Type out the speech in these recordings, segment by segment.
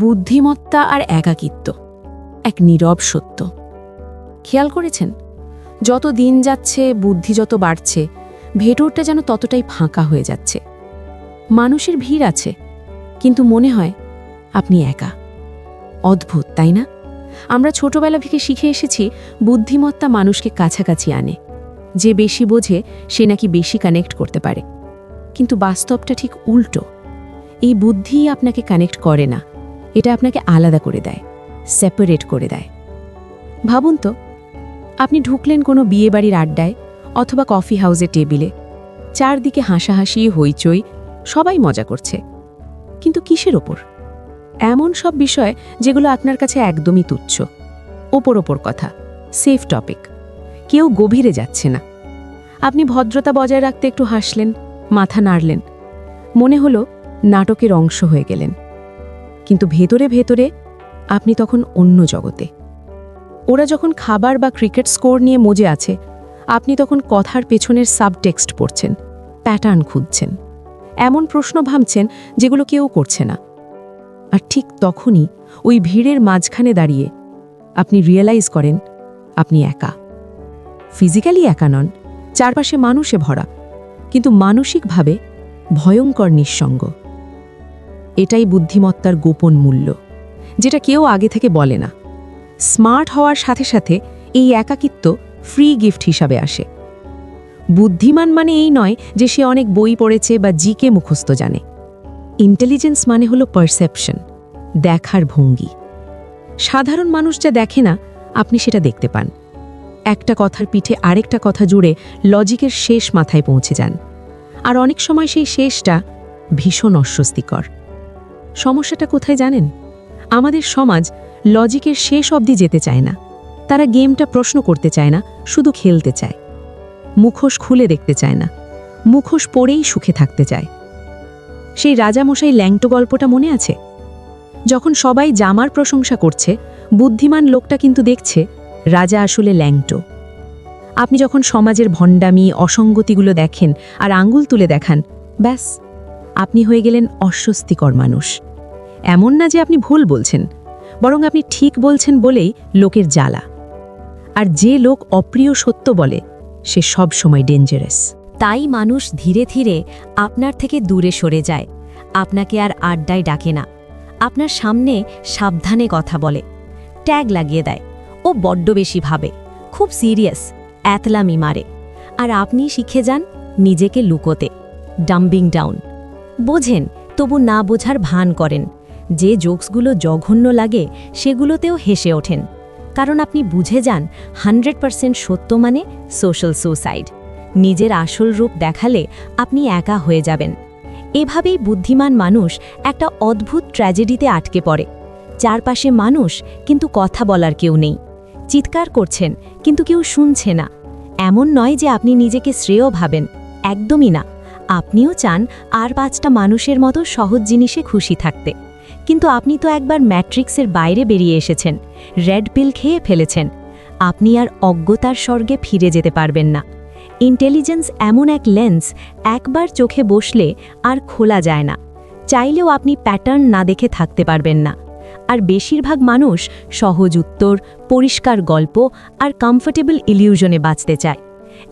বুদ্ধিমত্তা আর একাকিত্ব, এক নীরব সত্য। খেয়াল করেছেন? যত দিন যাচ্ছে, বুদ্ধি যত বাড়ছে, ভেতরটা যেন ততটাই ফাঁকা হয়ে যাচ্ছে। মানুষের ভিড় আছে, কিন্তু মনে হয় আপনি একা। অদ্ভুত, তাই না? আমরা ছোটবেলা থেকে শিখে এসেছি, বুদ্ধিমত্তা মানুষকে কাছাকাছি আনে। যে বেশি বোঝে, সে নাকি বেশি কানেক্ট করতে পারে। কিন্তু বাস্তবটা ঠিক উল্টো। এই বুদ্ধিই আপনাকে কানেক্ট করে না। এটা আপনাকে আলাদা করে দেয় সেপারেট করে দেয়। ভাবুন তো, আপনি ঢুকলেন কোনো বিয়েবাড়ির আড্ডায় অথবা কফি হাউসের টেবিলে চারদিকে হাসাহাসি, হইচই, সবাই মজা করছে। কিন্তু কিসের ওপর? এমন সব বিষয় যেগুলো আপনার কাছে একদমই তুচ্ছ। ওপর ওপর কথা সেফ টপিক কেউ গভীরে যাচ্ছে না। আপনি ভদ্রতা বজায় রাখতে একটু হাসলেন, মাথা নাড়লেন। মনে হলো নাটকের অংশ হয়ে গেলেন। কিন্তু ভেতরে ভেতরে আপনি তখন অন্য জগতে। ওরা যখন খাবার বা ক্রিকেট স্কোর নিয়ে মজে আছে, আপনি তখন কথার পেছনের সাবটেক্সট পড়ছেন, প্যাটার্ন খুঁজছেন, এমন প্রশ্ন ভাবছেন যেগুলো কেউ করছে না। আর ঠিক তখনই ওই ভিড়ের মাঝখানে দাঁড়িয়ে আপনি রিয়েলাইজ করেন, আপনি একা। ফিজিক্যালি একা নন, চারপাশে মানুষে ভরা, কিন্তু মানসিকভাবে ভয়ঙ্কর নিঃসঙ্গ। এটাই বুদ্ধিমত্তার গোপন মূল্য, যেটা কেউ আগে থেকে বলে না। স্মার্ট হওয়ার সাথে সাথে এই একাকিত্ব ফ্রি গিফট হিসাবে আসে। বুদ্ধিমান মানে এই নয় যে সে অনেক বই পড়েছে বা জিকে মুখস্থ জানে। ইন্টেলিজেন্স মানে হলো পারসেপশন, দেখার ভঙ্গি। সাধারণ মানুষ যা দেখে না, আপনি সেটা দেখতে পান। একটা কথার পিঠে আরেকটা কথা জুড়ে লজিকের শেষ মাথায় পৌঁছে যান। আর অনেক সময় সেই শেষটা ভীষণ অস্বস্তিকর। সমস্যাটা কোথায় জানেন? আমাদের সমাজ লজিকের শেষ অবধি যেতে চায় না। তারা গেমটা প্রশ্ন করতে চায় না, শুধু খেলতে চায়। মুখোশ খুলে দেখতে চায় না। মুখোশ পরেই সুখে থাকতে চায়। সেই রাজামশাই ল্যাংটো গল্পটা মনে আছে? যখন সবাই জামার প্রশংসা করছে, বুদ্ধিমান লোকটা কিন্তু দেখছে, রাজা আসলে ল্যাংটো। আপনি যখন সমাজের ভণ্ডামি, অসঙ্গতিগুলো দেখেন আর আঙ্গুল তুলে দেখান, ব্যাস। আপনি হয়ে গেলেন অস্বস্তিকর মানুষ। এমন না যে আপনি ভুল বলছেন, বরং আপনি ঠিক বলছেন বলেই লোকের জ্বালা। আর যে লোক অপ্রিয় সত্য বলে, সে সব সময় ডেঞ্জারাস তাই মানুষ ধীরে ধীরে আপনার থেকে দূরে সরে যায়। আপনাকে আর আড্ডায় ডাকে না। আপনার সামনে সাবধানে কথা বলে, ট্যাগ লাগিয়ে দেয় ও বড্ড বেশি ভাবে, খুব সিরিয়াস অ্যাতলামি মারে। আর আপনি শিখে যান নিজেকে লুকোতে ডাম্বিং ডাউন বোঝেন, তবু না বোঝার ভান করেন। যে জোকসগুলো জঘন্য লাগে, সেগুলোতেও হেসে ওঠেন। কারণ আপনি বুঝে যান, হান্ড্রেড পারসেন্ট সত্য মানে সোশ্যাল সুসাইড। নিজের আসল রূপ দেখালে আপনি একা হয়ে যাবেন। এভাবেই বুদ্ধিমান মানুষ একটা অদ্ভুত ট্র্যাজেডিতে আটকে পড়ে। চারপাশে মানুষ, কিন্তু কথা বলার কেউ নেই। চিৎকার করছেন, কিন্তু কেউ শুনছে না। এমন নয় যে আপনি নিজেকে শ্রেয় ভাবেন, একদমই না। আপনিও চান আর পাঁচটা মানুষের মতো সহজ জিনিসে খুশি থাকতে। কিন্তু আপনি তো একবার ম্যাট্রিক্সের বাইরে বেরিয়ে এসেছেন, রেড পিল খেয়ে ফেলেছেন। আপনি আর অজ্ঞতার স্বর্গে ফিরে যেতে পারবেন না। ইন্টেলিজেন্স এমন এক লেন্স, একবার চোখে বসলে আর খোলা যায় না। চাইলেও আপনি প্যাটার্ন না দেখে থাকতে পারবেন না। আর বেশিরভাগ মানুষ সহজ উত্তর, পরিষ্কার গল্প আর কমফোর্টেবল ইলিউশনে বাঁচতে চায়।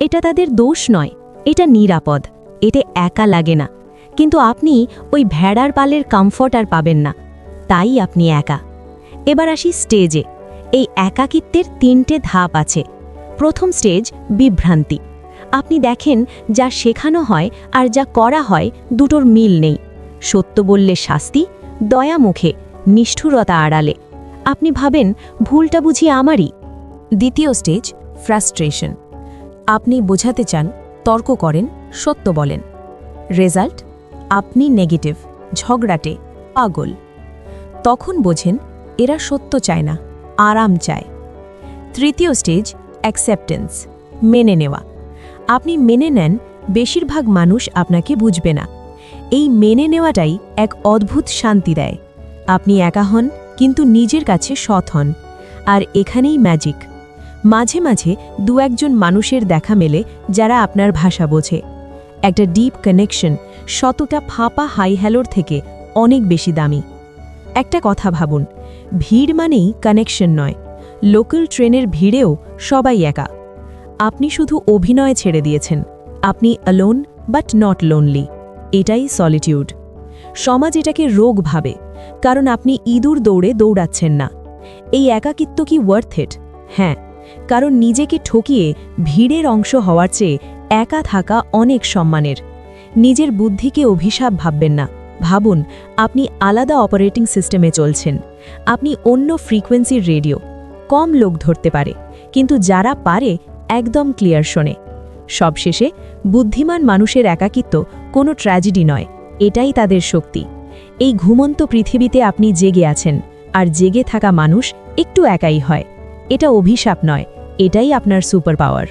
এটা তাদের দোষ নয়, এটা নিরাপদ। এতে একা লাগে না। কিন্তু আপনি ওই ভেড়ার পালের কমফর্ট আর পাবেন না। তাই আপনি একা। এবার আসি স্টেজে এই একাকিত্বের তিনটে ধাপ আছে। প্রথম স্টেজ বিভ্রান্তি। আপনি দেখেন, যা শেখানো হয় আর যা করা হয় দুটোর মিল নেই। সত্য বললে শাস্তি, দয়া মুখে, নিষ্ঠুরতা আড়ালে। আপনি ভাবেন, ভুলটা বুঝি আমারই। দ্বিতীয় স্টেজ ফ্রাস্ট্রেশন আপনি বোঝাতে চান তর্ক করেন, সত্য বলেন। রেজাল্ট, আপনি নেগেটিভ, ঝগড়াটে, পাগল। তখন বোঝেন, এরা সত্য চায় না, আরাম চায়। তৃতীয় স্টেজ অ্যাকসেপ্টেন্স মেনে নেওয়া। আপনি মেনে নেন, বেশিরভাগ মানুষ আপনাকে বুঝবে না। এই মেনে নেওয়াটাই এক অদ্ভুত শান্তি দেয়। আপনি একা হন, কিন্তু নিজের কাছে সৎ হন। আর এখানেই ম্যাজিক মাঝে মাঝে দু একজন মানুষের দেখা মেলে যারা আপনার ভাষা বোঝে। একটা ডিপ কানেকশন শতটা ফাঁপা হাই হ্যালোর থেকে অনেক বেশি দামি। একটা কথা ভাবুন, ভিড় মানেই কানেকশন নয় লোকাল ট্রেনের ভিড়েও সবাই একা। আপনি শুধু অভিনয় ছেড়ে দিয়েছেন, আপনি অ্যালোন বাট নট লোনলি এটাই সলিটিউড সমাজ এটাকে রোগ ভাবে, কারণ আপনি ইঁদুর দৌড়ে দৌড়াচ্ছেন না। এই একাকিত্ব কি ওয়ার্থ ইট হ্যাঁ কারণ নিজেকে ঠকিয়ে ভিড়ের অংশ হওয়ার চেয়ে একা থাকা অনেক সম্মানের। নিজের বুদ্ধিকে অভিশাপ ভাববেন না। ভাবুন, আপনি আলাদা অপারেটিং সিস্টেমে চলছেন। আপনি অন্য ফ্রিকোয়েন্সির রেডিও। কম লোক ধরতে পারে, কিন্তু যারা পারে, একদম ক্লিয়ার শোনে। সবশেষে, বুদ্ধিমান মানুষের একাকিত্ব কোনো ট্র্যাজেডি নয়, এটাই তাদের শক্তি। এই ঘুমন্ত পৃথিবীতে আপনি জেগে আছেন, আর জেগে থাকা মানুষ একটু একাই হয়। এটা অভিশাপ নয় এটাই আপনার সুপার পাওয়ার